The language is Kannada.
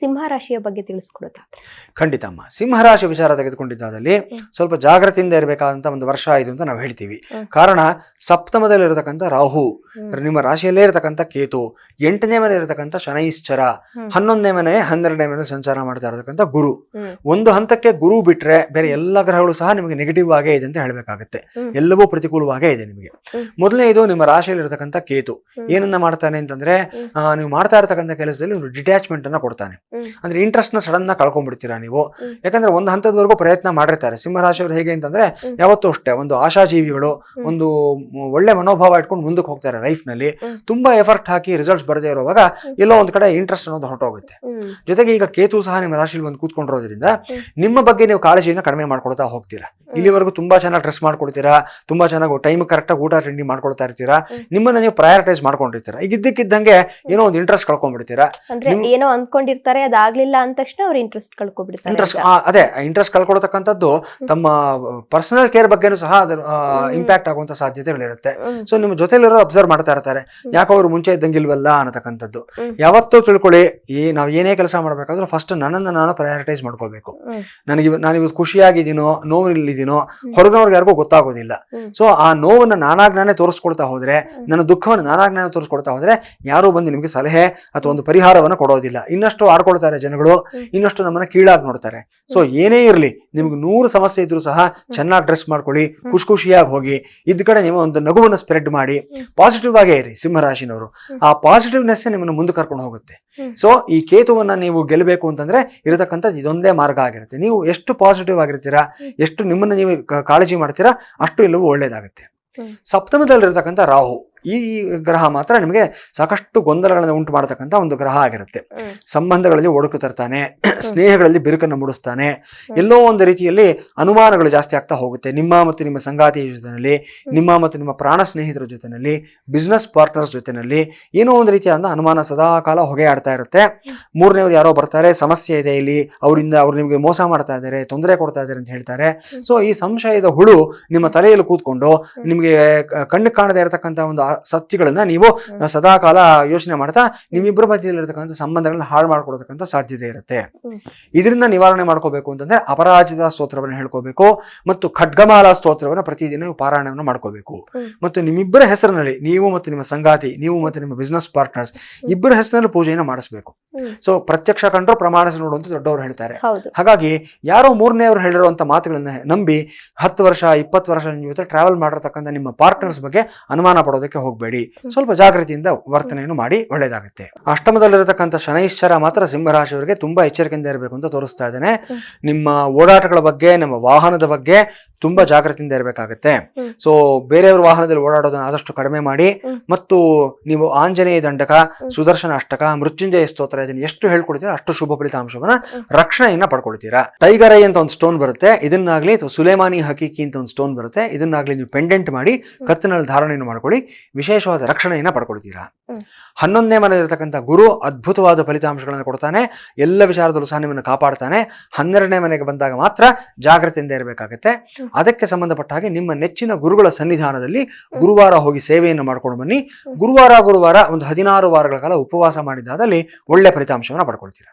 ಸಿಂಹ ರಾಶಿಯ ಬಗ್ಗೆ ತಿಳಿಸ್ಕೊಡುತ್ತಾ ಖಂಡಿತ ಅಮ್ಮ. ಸಿಂಹರಾಶಿ ವಿಚಾರ ತೆಗೆದುಕೊಂಡಿದ್ದಾದಲ್ಲಿ ಸ್ವಲ್ಪ ಜಾಗ್ರತೆಯಿಂದ ಇರಬೇಕಾದಂತ ಒಂದು ವರ್ಷ ಇದು ಅಂತ ನಾವು ಹೇಳ್ತೀವಿ. ಕಾರಣ ಸಪ್ತಮದಲ್ಲಿ ಸಪ್ತಮದಲ್ಲಿರತಕ್ಕಂಥ ರಾಹು ನಿಮ್ಮ ರಾಶಿಯಲ್ಲೇ ಇರತಕ್ಕಂಥ ಕೇತು ಎಂಟನೇ ಮನೆ ಇರತಕ್ಕಂಥ ಶನೈಶ್ಚರ. ಹನ್ನೊಂದನೇ ಮನೆ ಹನ್ನೆರಡನೇ ಮನೆ ಸಂಚಾರ ಮಾಡ್ತಾ ಇರತಕ್ಕಂಥ ಗುರು. ಒಂದು ಹಂತಕ್ಕೆ ಗುರು ಬಿಟ್ರೆ ಬೇರೆ ಎಲ್ಲ ಗ್ರಹಗಳು ಸಹ ನಿಮಗೆ ನೆಗೆಟಿವ್ ಆಗೇ ಇದೆ ಅಂತ ಹೇಳಬೇಕಾಗುತ್ತೆ. ಎಲ್ಲವೂ ಪ್ರತಿಕೂಲವಾಗೇ ಇದೆ ನಿಮಗೆ. ಮೊದಲನೇದು ಮೊದಲನೇ ಇದು ನಿಮ್ಮ ರಾಶಿಯಲ್ಲಿ ಇರತಕ್ಕಂಥ ಕೇತು. ಏನನ್ನ ಮಾಡ್ತಾನೆ ಅಂತಂದ್ರೆ. ನೀವು ಮಾಡ್ತಾ ಇರತಕ್ಕಂಥ ಕೆಲಸದಲ್ಲಿ ಒಂದು ಡಿಟ್ಯಾಚ್ಮೆಂಟ್ ಅನ್ನ ಕೊಡ್ತಾನೆ. ಅಂದ್ರೆ ಇಂಟ್ರೆಸ್ಟ್ನ ಸಡನ್ ಆಗಿ ಕಳ್ಕೊಂಡ್ಬಿಡ್ತೀರಾ ನೀವು? ಯಾಕಂದ್ರೆ ಒಂದು ಹಂತದವರೆಗೂ ಪ್ರಯತ್ನ ಮಾಡಿರ್ತಾರೆ. ಸಿಂಹರಾಶಿಯವರು ಹೇಗೆ ಅಂತಂದ್ರೆ ಯಾವತ್ತೂ ಅಷ್ಟೇ ಒಂದು ಆಶಾಜೀವಿಗಳು. ಒಂದು ಒಳ್ಳೆ ಮನೋಭಾವ ಇಟ್ಕೊಂಡು ಮುಂದಕ್ಕೆ ಹೋಗ್ತಾರೆ ಲೈಫ್ನಲ್ಲಿ. ತುಂಬಾ ಎಫರ್ಟ್ ಹಾಕಿ ರಿಸಲ್ಟ್ಸ್ ಬರದೇ ಇರುವಾಗ ಎಲ್ಲೋ ಒಂದ್ ಕಡೆ ಇಂಟ್ರೆಸ್ಟ್ ಅನ್ನೋದು ಹೊರಟೋಗುತ್ತೆ. ಜೊತೆಗೆ ಈಗ ಕೇತು ಸಹ ನಿಮ್ಮ ರಾಶಿಲಿ ಬಂದು ಕೂತ್ಕೊಂಡಿರೋದ್ರಿಂದ ನಿಮ್ಮ ಬಗ್ಗೆ ನೀವು ಕಾಳಜಿಯನ್ನು ಕಡಿಮೆ ಮಾಡ್ಕೊಳ್ತಾ ಹೋಗ್ತೀರಾ? ಇಲ್ಲಿವರೆಗೂ ತುಂಬಾ ಚೆನ್ನಾಗಿ ಡ್ರೆಸ್ ಮಾಡ್ಕೊಳ್ತೀರಾ? ತುಂಬಾ ಚೆನ್ನಾಗಿ ಟೈಮ್ ಕರೆಕ್ಟಾಗಿ ಊಟ ತಿಂಡಿ ಮಾಡ್ಕೊಳ್ತಾ ಇರ್ತೀರಾ? ನಿಮ್ಮನ್ನ ನೀವು ಪ್ರಯಾರಿಟೈಸ್ ಮಾಡ್ಕೊಂಡಿರ್ತೀರಾ? ಈಗ ಇದ್ದಕ್ಕಿದ್ದಂಗೆ ಏನೋ ಒಂದು ಇಂಟ್ರೆಸ್ಟ್ ಕಳ್ಕೊಂಡ್ಬಿಡ್ತೀರಾ? ಏನೋ ಅಂದ್ಕೊಂಡಿರ್ತಾರೆ ಅದಾಗ್ಲಿಲ್ಲ ಅಂದ ತಕ್ಷಣ ಅವ್ರ ಇಂಟ್ರೆಸ್ಟ್ ಕಳ್ಕೊಬಿಡ್ತಾರೆ ಇಂಟ್ರೆಸ್ಟ್ ಅದೇ ಇಂಟ್ರೆಸ್ಟ್ ಕಳ್ಕೊಳ್ತಕ್ಕಂಥದ್ದು ತಮ್ಮ ಪರ್ಸನಲ್ ಕೇರ್ ಬಗ್ಗೆನೂ ಸಹ ಅದರ ಇಂಪ್ಯಾಕ್ಟ್ ಆಗುವಂತ ಸಾಧ್ಯತೆಗಳಿರುತ್ತೆ. ಸೊ ನಿಮ್ಮ ಜೊತೆಲಿರೋ ಅಬ್ಸರ್ವ್ ಮಾಡ್ತಾ ಇರ್ತಾರೆ. ಯಾಕೆ ಅವ್ರು ಮುಂಚೆ ಇದ್ದಂಗಿಲ್ವಲ್ಲ ಅನ್ನತಕ್ಕಂಥದ್ದು. ಯಾವತ್ತೂ ತಿಳ್ಕೊಳ್ಳಿ ಈ ನಾವು ಏನೇ ಕೆಲಸ ಮಾಡ್ಬೇಕಾದ್ರೂ ಫಸ್ಟ್ ನನ್ನನ್ನು ನಾನು ಪ್ರಯಾರಿಟೈಸ್ ಮಾಡ್ಕೋಬೇಕು. ನನಗೆ ನಾನು ಇವತ್ತು ಖುಷಿಯಾಗಿದ್ದೀನೋ ನೋವಿನಲ್ಲಿದ್ದೀನೋ. ಹೊರಗಿನವ್ರಿಗೆ ಯಾರಿಗೂ ಗೊತ್ತಾಗೋದಿಲ್ಲ. ಸೊ ಆ ನೋವನ್ನು ನಾನಾಗ್ ನಾನೇ ತೋರಿಸ್ಕೊಳ್ತಾ ಹೋದ್ರೆ ನನ್ನ ದುಃಖವನ್ನು ನಾನಾಗ್ ನಾನೇ ತೋರಿಸ್ಕೊಳ್ತಾ ಹೋದ್ರೆ ಯಾರು ಬಂದು ನಿಮಗೆ ಸಲಹೆ ಅಥವಾ ಒಂದು ಪರಿಹಾರವನ್ನು ಕೊಡೋದಿಲ್ಲ. ಇನ್ನಷ್ಟು ಆಡ್ಕೊಳ್ತಾರೆ ಜನಗಳು ಇನ್ನಷ್ಟು ನಮ್ಮನ್ನ ಕೀಳಾಗಿ ನೋಡ್ತಾರೆ ಸೊ ಏನೇ ಇರಲಿ ನಿಮ್ಗೆ ನೂರು ಸಮಸ್ಯೆ ಇದ್ರು ಸಹ ಚೆನ್ನಾಗಿ ಡ್ರೆಸ್ ಮಾಡ್ಕೊಳ್ಳಿ ಖುಷಿ ಖುಷಿಯಾಗಿ ಹೋಗಿ ಇದ್ ಕಡೆ ನೀವು ಒಂದು ನಗುವನ್ನು ಸ್ಪ್ರೆಡ್ ಮಾಡಿ. ಪಾಸಿಟಿವ್ ಆಗೇ ಇರಿ ಸಿಂಹರಾಶಿನವರು. ಆ ಪಾಸಿಟಿವ್ನೆಸ್ ನಿಮ್ಮನ್ನು ಮುಂದೆ ಕರ್ಕೊಂಡು ಹೋಗುತ್ತೆ. ಸೊ ಈ ಕೇತುವನ್ನ ನೀವು ಗೆಲ್ಲಬೇಕು ಅಂತಂದ್ರೆ ಇರತಕ್ಕಂಥ ಇದೊಂದೇ ಮಾರ್ಗ ಆಗಿರುತ್ತೆ ನೀವು ಎಷ್ಟು ಪಾಸಿಟಿವ್ ಆಗಿರ್ತೀರಾ. ಎಷ್ಟು ನಿಮ್ಮನ್ನ ನೀವು ಕಾಳಜಿ ಮಾಡ್ತೀರಾ ಅಷ್ಟು ಎಲ್ಲವೂ ಒಳ್ಳೇದಾಗುತ್ತೆ. ಸಪ್ತಮದಲ್ಲಿರ್ತಕ್ಕಂಥ ರಾಹು ಈ ಗ್ರಹ ಮಾತ್ರ ನಿಮಗೆ ಸಾಕಷ್ಟು ಗೊಂದಲಗಳನ್ನು ಉಂಟು ಮಾಡತಕ್ಕಂತ ಒಂದು ಗ್ರಹ ಆಗಿರುತ್ತೆ. ಸಂಬಂಧಗಳಲ್ಲಿ ಒಡಕು ತರ್ತಾನೆ ಸ್ನೇಹಗಳಲ್ಲಿ ಬಿರುಕನ್ನು ಮೂಡಿಸ್ತಾನೆ ಎಲ್ಲೋ ಒಂದು ರೀತಿಯಲ್ಲಿ ಅನುಮಾನಗಳು ಜಾಸ್ತಿ ಆಗ್ತಾ ಹೋಗುತ್ತೆ. ನಿಮ್ಮ ಮತ್ತು ನಿಮ್ಮ ಸಂಗಾತಿಯ ಜೊತೆಯಲ್ಲಿ ನಿಮ್ಮ ಮತ್ತು ನಿಮ್ಮ ಪ್ರಾಣ ಸ್ನೇಹಿತರ ಜೊತೆಯಲ್ಲಿ ಬಿಸ್ನೆಸ್ ಪಾರ್ಟ್ನರ್ಸ್ ಜೊತೆಯಲ್ಲಿ ಏನೋ ಒಂದು ರೀತಿಯಾದ ಅನುಮಾನ ಸದಾ ಕಾಲ ಹೊಗೆ ಆಡ್ತಾ ಇರುತ್ತೆ ಮೂರನೇವ್ರು ಯಾರೋ ಬರ್ತಾರೆ ಸಮಸ್ಯೆ ಇದೆ ಇಲ್ಲಿ ಅವರಿಂದ ಅವ್ರು ನಿಮಗೆ ಮೋಸ ಮಾಡ್ತಾ ಇದ್ದಾರೆ ತೊಂದರೆ ಕೊಡ್ತಾ ಇದ್ದಾರೆ ಅಂತ ಹೇಳ್ತಾರೆ. ಸೊ ಈ ಸಂಶಯದ ಹುಳು ನಿಮ್ಮ ತಲೆಯಲ್ಲಿ ಕೂತ್ಕೊಂಡು ನಿಮಗೆ ಕಣ್ಣು ಕಾಣದೇ ಇರತಕ್ಕಂಥ ಒಂದು ಸತ್ಯಗಳನ್ನ ನೀವು ಸದಾ ಕಾಲ ಯೋಚನೆ ಮಾಡ್ತಾ ನಿಮ್ಮಿಬ್ಬರ ಮಧ್ಯದಲ್ಲಿರ್ತಕ್ಕಂಥ ಸಂಬಂಧಗಳನ್ನ ಹಾಳು ಮಾಡ್ಕೊಡ್ತಕ್ಕಂಥ ಸಾಧ್ಯತೆ ಇರುತ್ತೆ. ಇದರಿಂದ ನಿವಾರಣೆ ಮಾಡ್ಕೋಬೇಕು ಅಂತಂದ್ರೆ ಅಪರಾಜಿತ ಸ್ತೋತ್ರವನ್ನು ಹೇಳ್ಕೋಬೇಕು ಮತ್ತು ಖಡ್ಗಮಾಲಾ ಸ್ತೋತ್ರವನ್ನು ಪ್ರತಿದಿನ ನೀವು ಪಾರಾಯಣವನ್ನು ಮಾಡ್ಕೋಬೇಕು. ಮತ್ತು ನಿಮ್ಮಿಬ್ಬರ ಹೆಸರಿನಲ್ಲಿ ನೀವು ಮತ್ತು ನಿಮ್ಮ ಸಂಗಾತಿ ನೀವು ಮತ್ತು ನಿಮ್ಮ ಬಿಸ್ನೆಸ್ ಪಾರ್ಟ್ನರ್ಸ್ ಇಬ್ಬರ ಹೆಸರಿನಲ್ಲಿ ಪೂಜೆಯನ್ನು ಮಾಡಿಸ್ಬೇಕು. ಸೊ ಪ್ರತ್ಯಕ್ಷ ಕಂಡ್ರು ಪ್ರಮಾಣಿಸಿ ನೋಡು ಅಂತ ದೊಡ್ಡವರು ಹೇಳ್ತಾರೆ. ಹಾಗಾಗಿ ಯಾರೋ ಮೂರನೇವರು ಹೇಳಿರುವಂತ ಮಾತುಗಳನ್ನ ನಂಬಿ ಹತ್ತು ವರ್ಷ ಇಪ್ಪತ್ತು ವರ್ಷ ನಿಮ್ಮ ಜೊತೆ ಟ್ರಾವೆಲ್ ಮಾಡಿರ್ತಕ್ಕಂಥ ನಿಮ್ಮ ಪಾರ್ಟ್ನರ್ಸ್ ಬಗ್ಗೆ ಅನುಮಾನ ಪಡೋದಕ್ಕೆ ಹೋಗಬೇಡಿ. ಸ್ವಲ್ಪ ಜಾಗೃತಿಯಿಂದ ವರ್ತನೆಯನ್ನು ಮಾಡಿ ಒಳ್ಳೇದಾಗುತ್ತೆ. ಅಷ್ಟಮದಲ್ಲಿರತಕ್ಕಂಥ ಶನೈಶ್ಚರ ಮಾತ್ರ ಸಿಂಹರಾಶಿಯವರಿಗೆ ತುಂಬಾ ಎಚ್ಚರಿಕೆಯಿಂದ ಇರಬೇಕು ಅಂತ ತೋರಿಸ್ತಾ ಇದ್ದೇನೆ. ನಿಮ್ಮ ಓಡಾಟಗಳ ಬಗ್ಗೆ ನಮ್ಮ ವಾಹನದ ಬಗ್ಗೆ ತುಂಬಾ ಜಾಗೃತಿಯಿಂದ ಇರಬೇಕಾಗುತ್ತೆ. ಸೊ ಬೇರೆಯವ್ರ ವಾಹನದಲ್ಲಿ ಓಡಾಡೋದನ್ನ ಆದಷ್ಟು ಕಡಿಮೆ ಮಾಡಿ ಮತ್ತು ನೀವು ಆಂಜನೇಯ ದಂಡಕ. ಸುದರ್ಶನ ಅಷ್ಟಕ ಮೃತ್ಯುಂಜಯ ಸ್ತೋತ್ರ ಇದನ್ನ ಎಷ್ಟು ಹೇಳ್ಕೊಡ್ತೀರಾ ಅಷ್ಟು ಶುಭ ಫಲಿತಾಂಶವನ್ನ. ರಕ್ಷಣೆಯನ್ನ ಪಡ್ಕೊಳ್ತೀರಾ ಟೈಗರ್ ಐ ಅಂತ ಒಂದು ಸ್ಟೋನ್ ಬರುತ್ತೆ. ಇದನ್ನಾಗ್ಲಿ ಅಥವಾ ಸುಲೇಮಾನಿ ಹಕೀಕಿ ಅಂತ ಒಂದು ಸ್ಟೋನ್ ಬರುತ್ತೆ. ಇದನ್ನಾಗ್ಲಿ ನೀವು ಪೆಂಡೆಂಟ್ ಮಾಡಿ ಕತ್ತಿನಲ್ಲಿ ಧಾರಣೆಯನ್ನು ಮಾಡ್ಕೊಳ್ಳಿ. ವಿಶೇಷವಾದ ರಕ್ಷಣೆಯನ್ನ ಪಡ್ಕೊಳ್ತೀರಾ. ಹನ್ನೊಂದನೇ ಮನೆಯಲ್ಲಿರ್ತಕ್ಕಂಥ ಗುರು ಅದ್ಭುತವಾದ ಫಲಿತಾಂಶಗಳನ್ನು ಕೊಡ್ತಾನೆ ಎಲ್ಲ ವಿಚಾರದಲ್ಲೂ ಸಹ ನಿಮ್ಮನ್ನು ಕಾಪಾಡ್ತಾನೆ. ಹನ್ನೆರಡನೇ ಮನೆಗೆ ಬಂದಾಗ ಮಾತ್ರ ಜಾಗ್ರತೆಯಿಂದ ಇರಬೇಕಾಗತ್ತೆ. ಅದಕ್ಕೆ ಸಂಬಂಧಪಟ್ಟ ಹಾಗೆ ನಿಮ್ಮ ನೆಚ್ಚಿನ ಗುರುಗಳ ಸನ್ನಿಧಾನದಲ್ಲಿ ಗುರುವಾರ ಹೋಗಿ ಸೇವೆಯನ್ನು ಮಾಡ್ಕೊಂಡು ಬನ್ನಿ. ಗುರುವಾರ ಗುರುವಾರ ಒಂದು ಹದಿನಾರು ವಾರಗಳ ಕಾಲ ಉಪವಾಸ ಮಾಡಿದಾದಲ್ಲಿ ಒಳ್ಳೆ ಫಲಿತಾಂಶವನ್ನು ಪಡ್ಕೊಳ್ತೀರಾ.